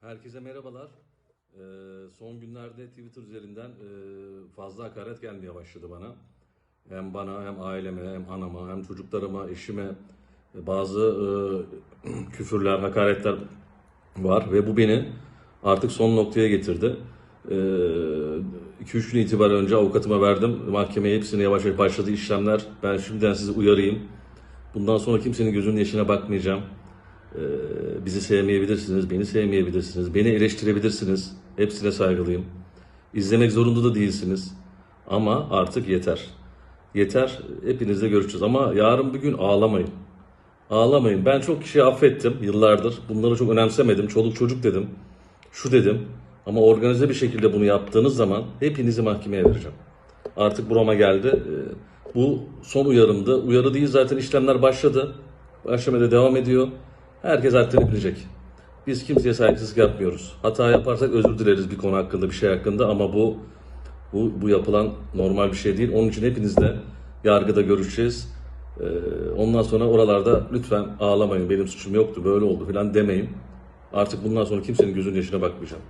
Herkese merhabalar. Ee, son günlerde Twitter üzerinden e, fazla hakaret gelmeye başladı bana. Hem bana hem aileme hem anama hem çocuklarıma, eşime e, bazı e, küfürler, hakaretler var ve bu beni artık son noktaya getirdi. 2-3 gün itibaren önce avukatıma verdim. Mahkemeye hepsine yavaş yavaş başladı işlemler. Ben şimdiden sizi uyarayım. Bundan sonra kimsenin gözünün yaşına bakmayacağım. Ee, bizi sevmeyebilirsiniz, beni sevmeyebilirsiniz, beni eleştirebilirsiniz. Hepsine saygılıyım. İzlemek zorunda da değilsiniz. Ama artık yeter. Yeter. Hepinizle görüşeceğiz. Ama yarın bir gün ağlamayın. Ağlamayın. Ben çok kişiyi affettim yıllardır. Bunları çok önemsemedim. Çoluk çocuk dedim. Şu dedim. Ama organize bir şekilde bunu yaptığınız zaman hepinizi mahkemeye vereceğim. Artık burama geldi. Ee, Bu son uyarımdı. Uyarı değil zaten işlemler başladı. Başlamaya devam ediyor. Herkes haddini bilecek. Biz kimseye saygısızlık yapmıyoruz. Hata yaparsak özür dileriz bir konu hakkında, bir şey hakkında ama bu bu, bu yapılan normal bir şey değil. Onun için hepinizle yargıda görüşeceğiz. Ee, ondan sonra oralarda lütfen ağlamayın, benim suçum yoktu, böyle oldu falan demeyin. Artık bundan sonra kimsenin gözünün yaşına bakmayacağım.